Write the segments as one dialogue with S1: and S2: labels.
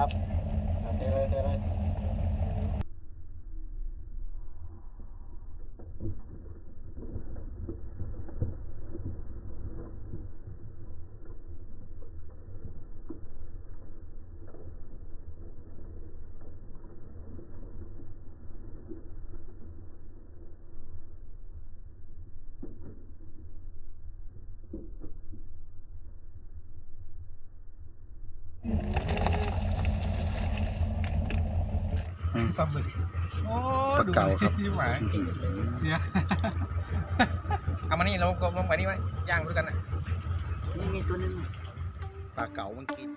S1: ครับเทเลยเทเลย
S2: ปลาบึกโอ้
S3: ปลาเก๋าครับ
S2: ดูที่หมายเสีย เอามานี่เรากลมไปนี่ไว้ย่างด้วยกันนะ
S4: นี่ไงตัวนึง
S3: ปลาเก๋ามันกิน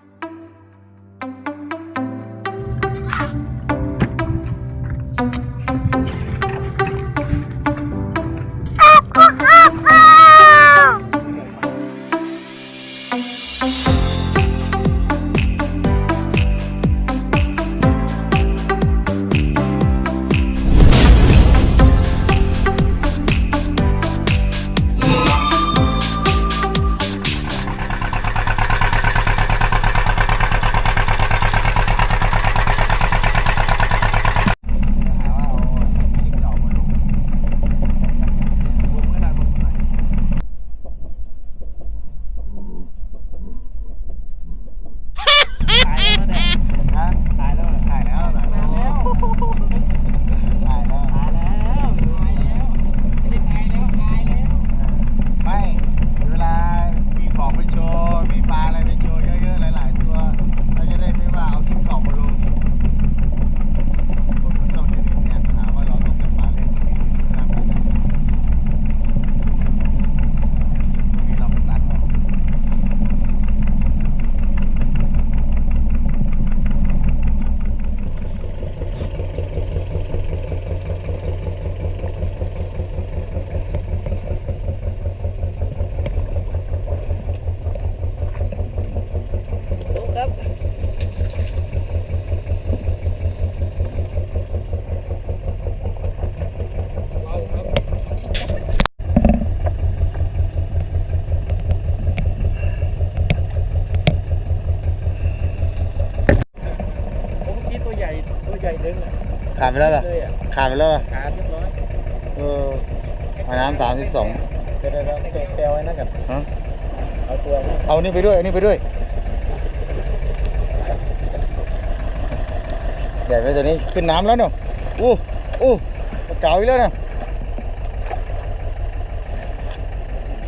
S1: ขาดไป
S3: แล้วเหรอ
S2: เลยอะ
S3: ขาดไปแล้วเหรอ
S2: ขาเรียบร้อย
S3: เออมาน้ำสามสิบสอง
S2: เดี๋ยวเดี๋ยวเดี๋ยวเปลวไว้นั่นกัน
S3: ฮะ
S2: เอาตัวนี่
S3: เอานี่ไปด้วยอันนี้ไปด้วยใหญ่ไหมตัวนี้ขึ้นน้ำแล้วเนาะอู้อู้ปลาเก๋าอีกแล้วเนาะ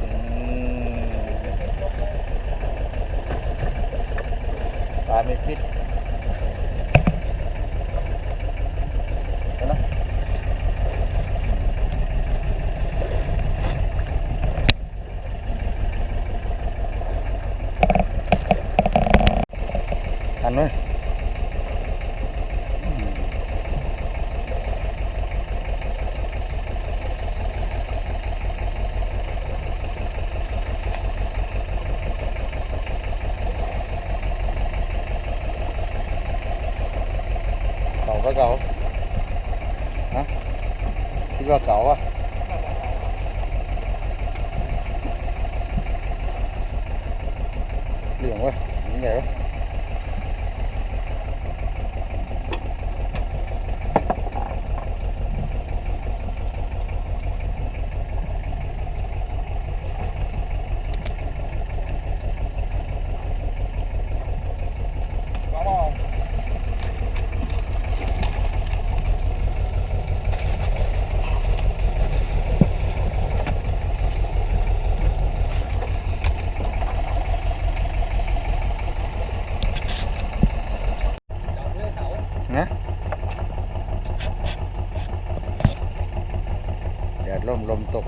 S3: อืมปลาไม่พิษเอานะทันไหม เก่าก็เก่าฮะคิดว่าเก่าอะเหลืองเว้ยยังไงวะ
S2: ว้าว
S3: นะแดดร่มลมตก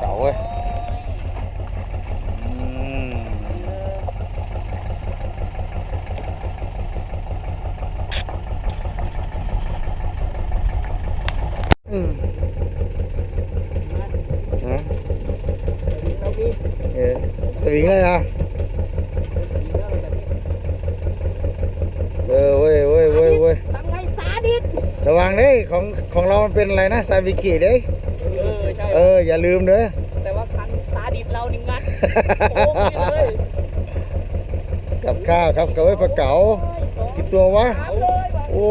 S3: เก่าเว้ยอืมอืมฮะเออสวิงเลยอะ เออเว้ยเว้ยเว้ยเว้ย
S4: ทำไงสาดิต
S3: ระวังเด้ย ของของเรามันเป็นอะไรนะซาบิกิเด้ย
S4: เออใช่
S3: เออ อย่าลืมเด้อ
S4: แต่ว่าคันสาดิตเรานี่งัดโอ้ไม่เลย
S3: กับข้าวครับกับไว้ปลาเก๋ากี่ตัววะ
S4: สามเลยว่ะ
S3: โอ้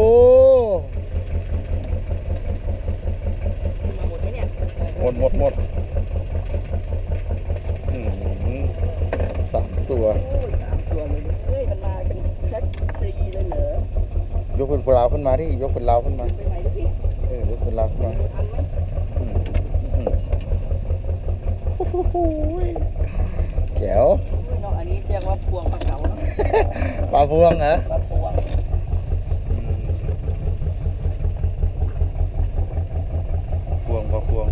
S4: มาหมดไหมเนี่ย
S3: หมดหมดหมดอืมสามตัว
S4: โอ้ยสามตัวเลยเฮ้ยมันมากันแค่สี่เลยเหรอย
S3: กเป็นปลาวขึ้นมาดิยกเป็นลาวขึ้นมา
S4: ไปไหน ดูสิ
S3: เออยกเป็นลาวขึ้นมา
S4: ดูทันไหม
S3: อืมอืมโอ้โหแก้ว
S4: อันนี้เรียกว่าพวงปลาเก๋าเนาะ
S3: ปลาพวงเหรอ
S4: ปลาพวง
S3: พวงปลาพวง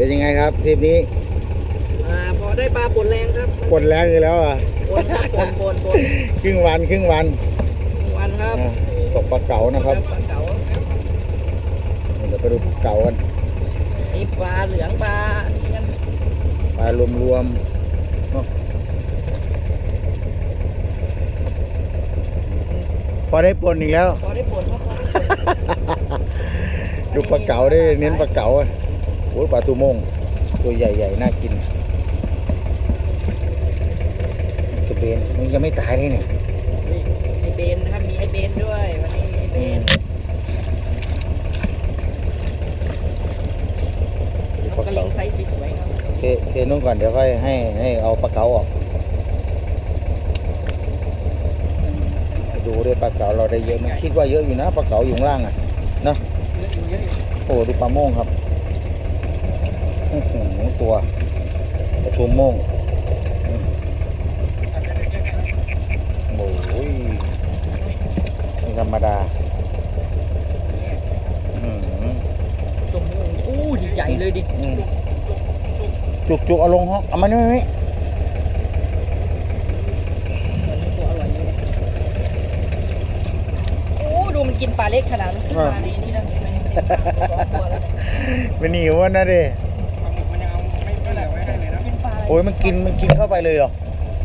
S3: เป็นยังไงครับทริปนี้
S4: อ่าพอได้ปลาปนแรงครับ
S3: ปนแรงอยู่แล้วอะ
S4: ปนครับปนปนปน
S3: ครึ่งวันครึ่งวัน
S4: วันครับ
S3: อะตกปลาเก๋านะครับ
S4: ปลาเก๋า
S3: เดี๋ยวไปดูปลาเก๋ากัน
S4: นี่ปลาเหลืองปลานี่กัน
S3: ปลารวมๆเนาะพอได้ปนอีกแล้ว
S4: พอได้ปนครับพอได้ปน
S3: ดูปลาเก๋าได้เน้นปลาเก๋าอะ โอ้ยปลาทูโมงตัวใหญ่ๆน่ากินกระเบนมันยังไม่ตายเลยเนี่ย
S4: นี่ไอเบนนะครับมีไอเบนด้วยวันนี้มีไอเบน
S3: ดู
S4: น้
S3: ป
S4: อง
S3: ลาก
S4: ระลิ
S3: เก๋าง
S4: ไซส์สวยๆครับ
S3: เทเทนู่นก่อนเดี๋ยวค่อยให้ให้เอาปลาเก๋าออกดูด้วยปลาเก๋าเราได้เยอะมันคิดว่าเยอะอยู่นะปลาเก๋าอยู่ข้างล่างอะเนาะ
S4: เยอะอยู่เยอะอยู่
S3: โอ้ดูปลาโม่งครับโอ้โห ตัวปลาทูโม่งอืมโอ้ยไม่ธรรมดาอืม
S4: ตรงนี้อู้ดิใหญ่เลยดิ
S3: อืมจุกจุกเอาลงห้องเอามานี่มานี่
S4: ตัวอร่อยเลยนะโอ้ดูมันกินปลาเล็กขนาดนั้นขึ้นมาในนี้แล้วเห็นไหมเนี่ยสองตัวแล้วเนี่ย
S3: มันหนีวะนะเด้
S4: อะไร
S3: โอ้ยมันกินมันกินเข้าไปเลยเหรอ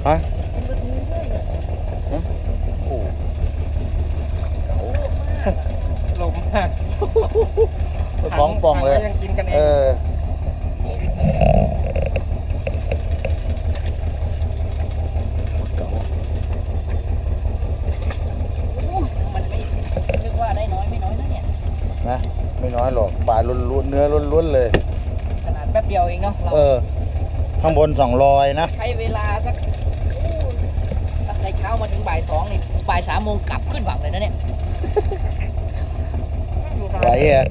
S3: ฮะ
S4: กินปลาทูด้วยเนี่ย
S3: โอ้เก๋า
S2: ลมมาก
S3: ท้องป่องเลย
S2: ถัก็ยังกินกันเอ
S3: เองอเก๋า
S4: โอ้มันไม่นึกว่าได้น้อยไม่น้อยนะเนี่ย
S3: นะ ไม่น้อยหรอกปลาล้วนๆเนื้อล้วนๆเลย
S4: ขนาดแป๊บเดียวเองเนาะเรา
S3: เออ ข้างบนสองรอยนะ
S4: ใช้เวลาสักโอ้ตั้งแต่เช้ามาถึงบ่ายสองนี่บ่ายสามโมงกลับขึ้นฝั่งเลยนะเนี่ย
S3: ไหวอะ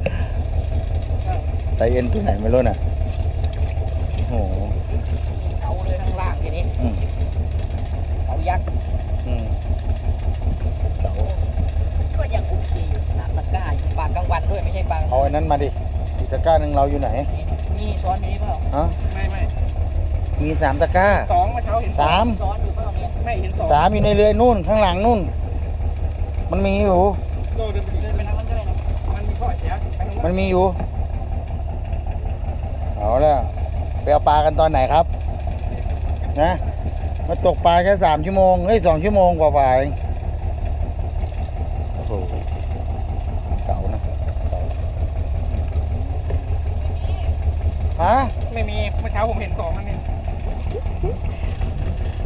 S3: ใส่เอ็นตัวไหนไม่รู้น่ะโอ้โห
S4: เอาเลยข้างล่างทีนี้
S3: อืม
S4: เอายักษ์
S3: อืมเก๋า
S4: ก็ยังโอเคอยู่สามตะกร้าอยู่ปลากลางวันด้วยไม่ใช่ปลา
S3: เอาไอ้นั้นมาดิอีกตะกร้าหนึ่งเราอยู่ไหน
S4: นี่ช้อนนี้เปล่า
S3: ฮะ
S2: ไม่ไม่
S3: มีสามตะกร้า
S2: สองเมื่อเช้าเห็น
S3: สาม
S4: ช้อนอยู่เปล่าเนี่ย
S2: ไม่เห็นสอง
S3: สามอยู่ในเรือนู่นข้างหลังนู่น มันมีอยู่
S2: โดเดินไป
S4: เดิ
S2: เดิ
S4: น
S2: น
S4: ไป
S2: ไป
S4: ทางนั้นก็ได้นะ
S2: มันมีข้อเสียไปทาง
S3: มั
S2: นั้นน
S3: มีอยู่ เอาแล้วไปเอาปลากันตอนไหนครับ นะมาตกปลาแค่สามชั่วโมงเฮ้ยสองชั่วโมงกว่าๆเองโอ้โหเก่านะเก่าฮะ
S2: ไม่มีเมื่อเช้าผมเห็นสองนั่นเอง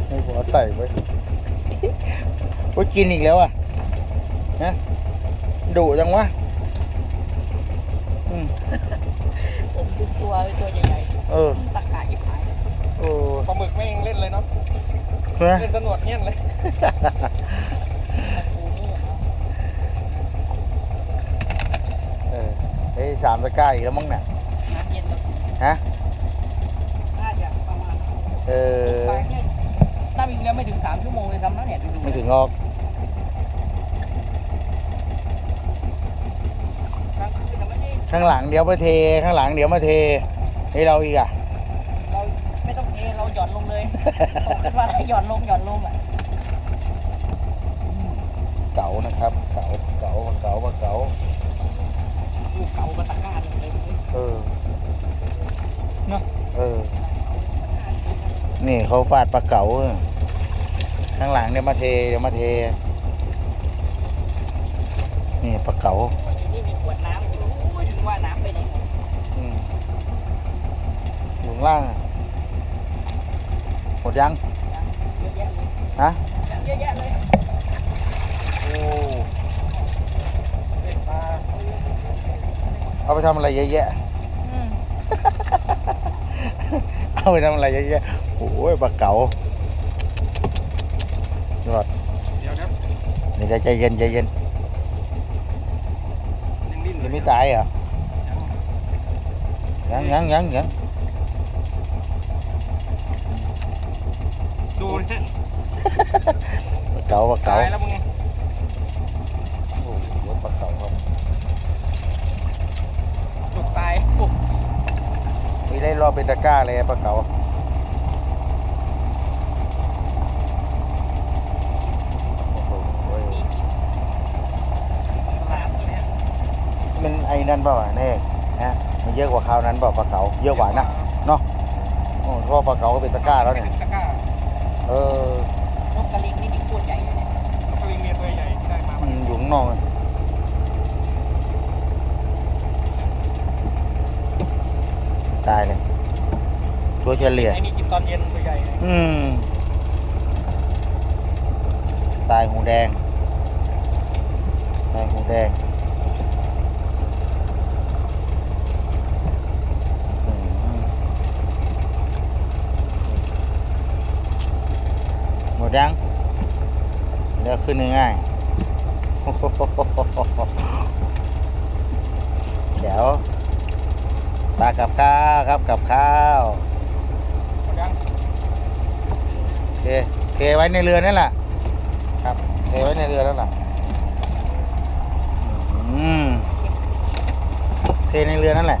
S3: ไม่พอใส่ไว้โอ้ยกินอีกแล้วอะนะดุจังวะอืม
S4: ผมทุกตัวเลยตัวใหญ่
S3: เออ
S4: ๆตะกร้าอีกหาย
S3: โอ้
S2: ปลาหมึกไม่ยังเล่นเลยเนาะ
S3: นะ
S2: เล่นสนวดเงี้ยนเลย
S3: เออไอ้ยสามตะกร้าอีกแล้วมั้งเนี่ย
S4: น้ำเย็นแล้ว
S3: ฮะ
S4: น่าจะประมาณ
S3: เออ
S4: ปลาแค่น้ำอีกแล้วไม่ถึงสามชั่วโมงเลยซ้ำแล้วเนี่ยดูๆ
S3: ไม่ถึงหรอก
S4: กลางคืนน่ะไม่ได้
S3: ข้างหลังเดี๋ยวมาเท ข้างหลังเดี๋ยวมาเทให้เราอีกอะ
S4: เราไม่ต้องเทเราหย่อนลงเลยตกขึ้นมาแล้วหย่อนลงหย่อนลงอะ
S3: เก๋านะครับ เก๋าเก๋าเก๋าเก๋า
S4: ลูกเก่าก็ตะกร้าหนึ่งเลย
S3: เออ
S4: เนาะ
S3: เออ นี่เขาฟาดปลาเก๋าอะข้างหลังเดี๋ยวมาเทเดี๋ยวมาเท นี่ปลาเก๋า
S4: นี่มีขวดน้ำโอ้ยถึงว่าน้ำไปไหนหมด
S3: อืมอยู่ข้างล่างอะหมดยัง
S4: เยอะแยะเลย
S3: ฮะ
S4: เยอะแยะเลย
S3: โอ้เอาไปทำอะไรเยอะแยะ
S4: อืม
S3: เอาไปทำอะไรเยอะแยะโอ้ยปลาเก๋ายอด
S2: เดี๋ยวนะ
S3: เดี๋ยวใจเย็นใจเย็น
S2: ยังดิ้น
S3: ยังไม่ตายเหรอยังยังยังยัง
S2: ดูนะ
S3: ปลาเก๋าปลาเก๋า
S2: ตายแล้วมึง
S3: โอ้โหปลาเก๋าครับ
S2: จุกตายโอ้
S3: มีได้รอบเป็นตะกร้าเลยปลาเก๋าโอ้โหเว้ย
S4: ลามตัวเนี้ย
S3: มันไอ้นั่นเปล่าวะเน่ฮะมันเยอะกว่าคราวนั้นเปล่าปลาเก๋าเยอะกว่านะเนาะโอ้เพราะว่าปลาเก๋าก็เป็นตะกร้าแล้วเนี่ย
S2: ตะกร้า
S3: เออน
S4: กกระลิงนี่ดิโคตรใหญ่เลยเนี่ย
S2: นกกระลิงเมียตัวใหญ่ที่ได้มา
S3: มันอยู่ข้างนอกอะ ตายเลย ตัวเฉลี่ย
S2: ไอ้นี่กินตอนเย็นตัวใหญ่เลย
S3: อืมทรายหูแดงทรายหูแดงอืมหมดยังเดี๋ยวขึ้นง่ายๆเดี๋ยว ปลากับข้าวครับกับข้าว
S2: หมดยัง
S3: เทเทไว้ในเรือนั่นแหละครับเทไว้ในเรือนั่นแหละอืมเทในเรือนั่นแหละ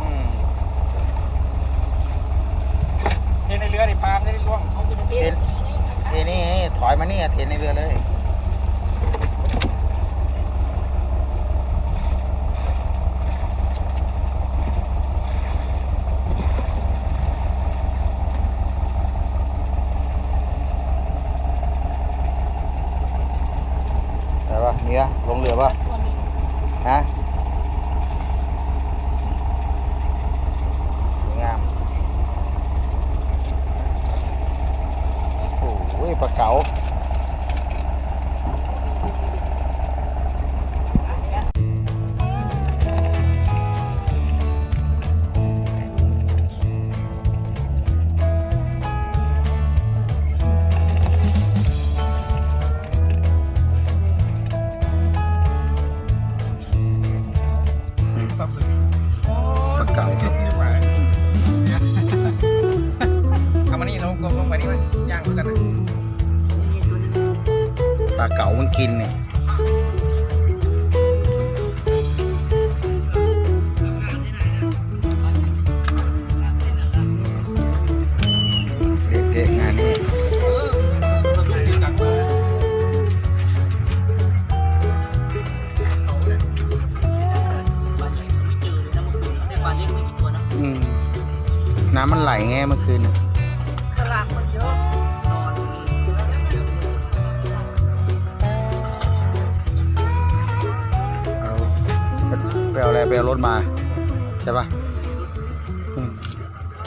S3: อืม
S2: เทในเรือดิปลาไม่ได้ล่วง
S4: เอาไปเทศ
S3: เทนี่ถอยมานี่เทในเรือเลย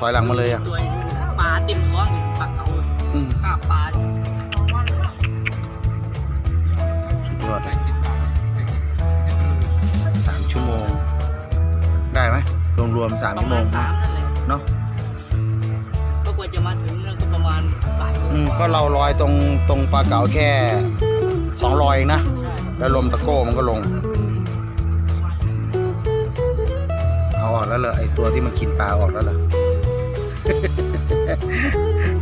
S3: อยหลั
S2: งมา
S3: เล
S2: ย
S4: อะตัว
S3: ปลาเต็
S4: มท้องอยู่ปลาเก๋า
S3: อืม
S4: ข้าปลา
S3: ยอด
S2: ได้กินปลา
S3: สามชั่วโมง ได้ไหมรวมรวมๆสาม
S4: ประ
S3: ชั่วโม
S4: มาณ
S3: ง
S4: สามนั่นแหละ
S3: เนาะ
S4: ก็กว่าจะมาถึงนั่นก็ประมาณบ่ายโมง
S3: อืมก็เราลอยตรงตรงปลาเก๋าแค่สองลอยเองนะ
S4: ใช่
S3: แล้วลมตะโก้มันก็ลงเอาออกแล้วเหรอไอตัวที่มันกินปลาออกแล้วเหรอ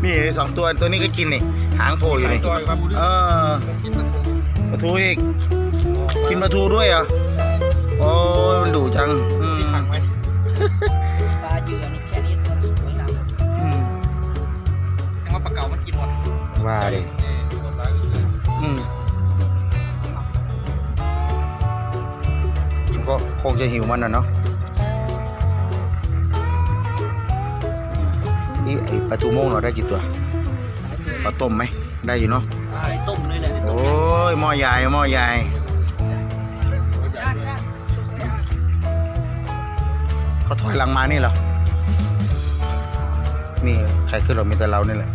S3: นี่สองตัวตัวนี้ก็กินนี่หางโถอยู่นี่เออปลาทูอีกกินปลาทูด้วยอะโอ้มันดุจังปลาเยื่อ
S4: นี่แค่นี้ตัวสวยงา
S3: มแต่ว่าปลาเก่ามัน
S2: กินหมด
S3: ว่าเลยอืมก็คงจะหิวมันนะเนาะ นี่ไอปลาทูโม่งเราได้กี่ตัวปลาต้มไหมได้อยู่เนาะ
S4: ต้มเลยเลย
S3: โอ้ยหม้อใหญ่หม้อใหญ่เขาถอยหลังมานี่เหรอมีใครขึ้นหรอมีแต่เรานี่แหละ